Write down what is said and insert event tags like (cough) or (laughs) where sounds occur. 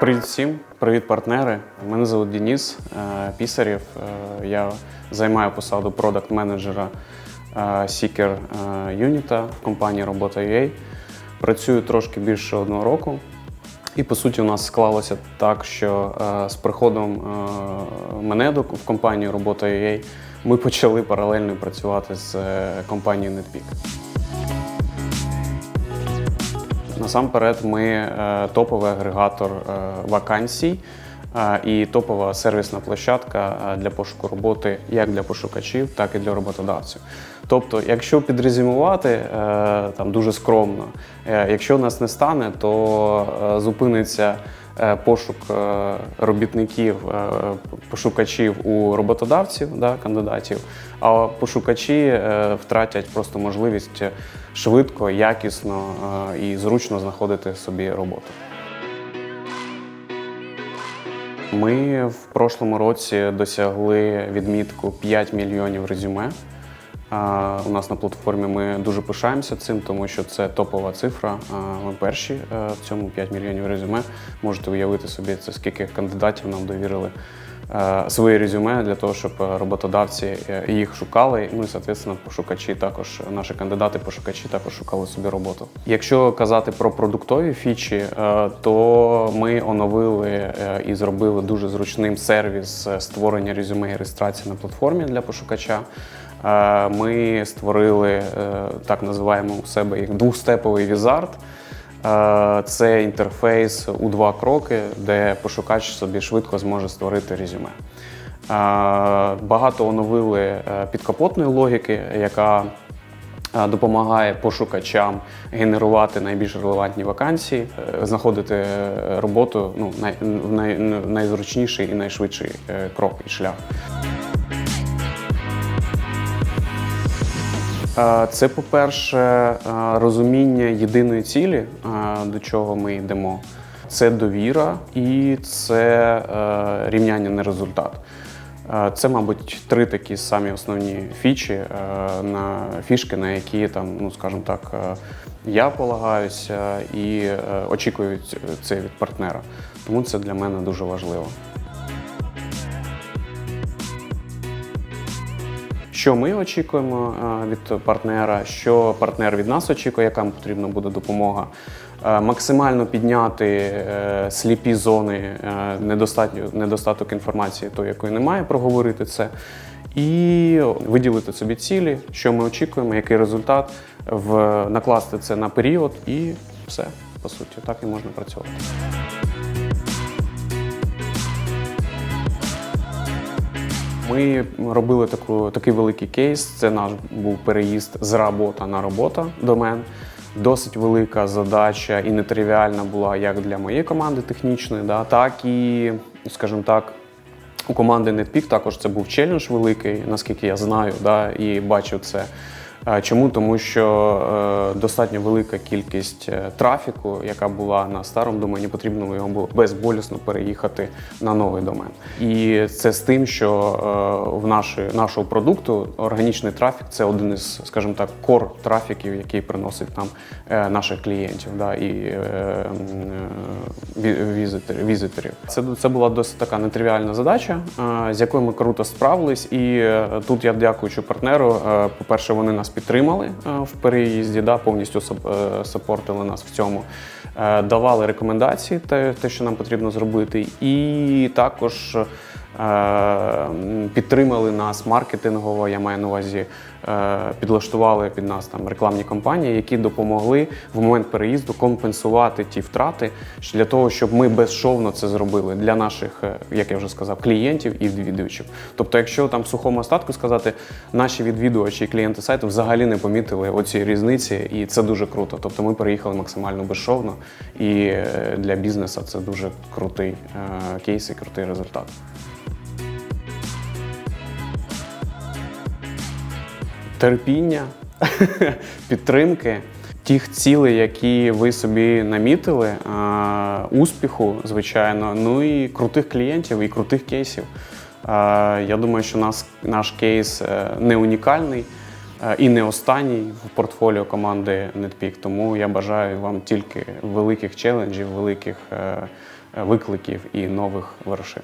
Привіт всім, привіт, партнери. Мене звуть Денис е, Пісарєв. Е, Я займаю посаду продакт-менеджера е, Seeker Юніта в компанії Робота.ua. Працюю трошки більше одного року. І по суті, у нас склалося так, що з приходом мене в компанію Робота.ua ми почали паралельно працювати з компанією NetPeak. Насамперед, ми е, топовий агрегатор е, вакансій і топова сервісна площадка для пошуку роботи як для пошукачів, так і для роботодавців. Тобто, якщо підрезюмувати е, там дуже скромно, е, якщо нас не стане, то е, зупиниться пошук робітників, пошукачів у роботодавців, да, кандидатів, а пошукачі втратять просто можливість швидко, якісно і зручно знаходити собі роботу. Ми в прошлому році досягли відмітку 5 мільйонів резюме. У нас на платформі ми дуже пишаємося цим, тому що це топова цифра. Ми перші е, в цьому 5 мільйонів резюме. Можете уявити собі, це скільки кандидатів нам довірили своє резюме для того, щоб е, роботодавці е, їх шукали. Ну і соответственно, пошукачі також, наші кандидати, пошукачі також шукали собі роботу. Якщо казати про продуктові фічі, е, то ми оновили е, і зробили дуже зручним сервіс е, створення резюме і реєстрації на платформі для пошукача. Е, Ми створили е, так називаємо у себе як двостеповий візард. Е, Це інтерфейс у два кроки, де пошукач собі швидко зможе створити резюме. Е, Багато оновили е, підкапотної логіки, яка допомагає пошукачам генерувати найбільш релевантні вакансії, знаходити роботу ну, в найзручніший і найшвидший крок і шлях. Це, по-перше, е, розуміння єдиної цілі, е, до чого ми йдемо. Це довіра і це е, рівняння на результат. Е, Це, мабуть, три такі самі основні фічі, е, на фішки, на які там, ну скажімо так, е, я полагаюся і е, очікую це від партнера. Тому це для мене дуже важливо. Що ми очікуємо е, від партнера, що партнер від нас очікує, яка потрібна буде допомога. Е, Максимально підняти е, сліпі зони, недостаток інформації, то якої немає, проговорити це. І виділити собі цілі, що ми очікуємо, який результат, в, накласти це на період і все, по суті, так і можна працювати. Ми робили таку, такий великий кейс. Це наш був переїзд з робота на робота домен. Досить велика задача і нетривіальна була як для моєї команди технічної, да, так і, скажімо так, у команди NetPeak також це був челендж великий, наскільки я знаю, да, і бачив це. Чому? Тому що е, достатньо велика кількість е, трафіку, яка була на старому домені, потрібно його було безболісно переїхати на новий домен. І це з тим, що е, в наші, нашого продукту органічний трафік це один із, скажімо так, кор трафіків, який приносить нам наших клієнтів да, і м, ві- візиторів. візиторів. Це, це була досить така нетривіальна задача, з якою ми круто справились. І тут я дякуючи партнеру. По-перше, вони нас підтримали е, в переїзді, да, повністю е, сапортили нас в цьому, е, давали рекомендації, те, те, що нам потрібно зробити, і також. Е, Підтримали нас маркетингово, я маю на увазі, е, підлаштували під нас там рекламні кампанії, які допомогли в момент переїзду компенсувати ті втрати для того, щоб ми безшовно це зробили для наших, е, як я вже сказав, клієнтів і відвідувачів. Тобто, якщо там в сухому остатку сказати, наші відвідувачі і клієнти сайту взагалі не помітили оці різниці, і це дуже круто. Тобто ми переїхали максимально безшовно, і для бізнесу це дуже крутий кейс і крутий результат. Терпіння, (laughs) підтримки, тих цілей, які ви собі намітили, успіху, звичайно, ну і крутих клієнтів, і крутих кейсів. Я думаю, що нас, наш кейс е, не унікальний. е, і не останній в портфоліо команди NetPeak. Тому я бажаю вам тільки великих челенджів, великих е, викликів і нових вершин.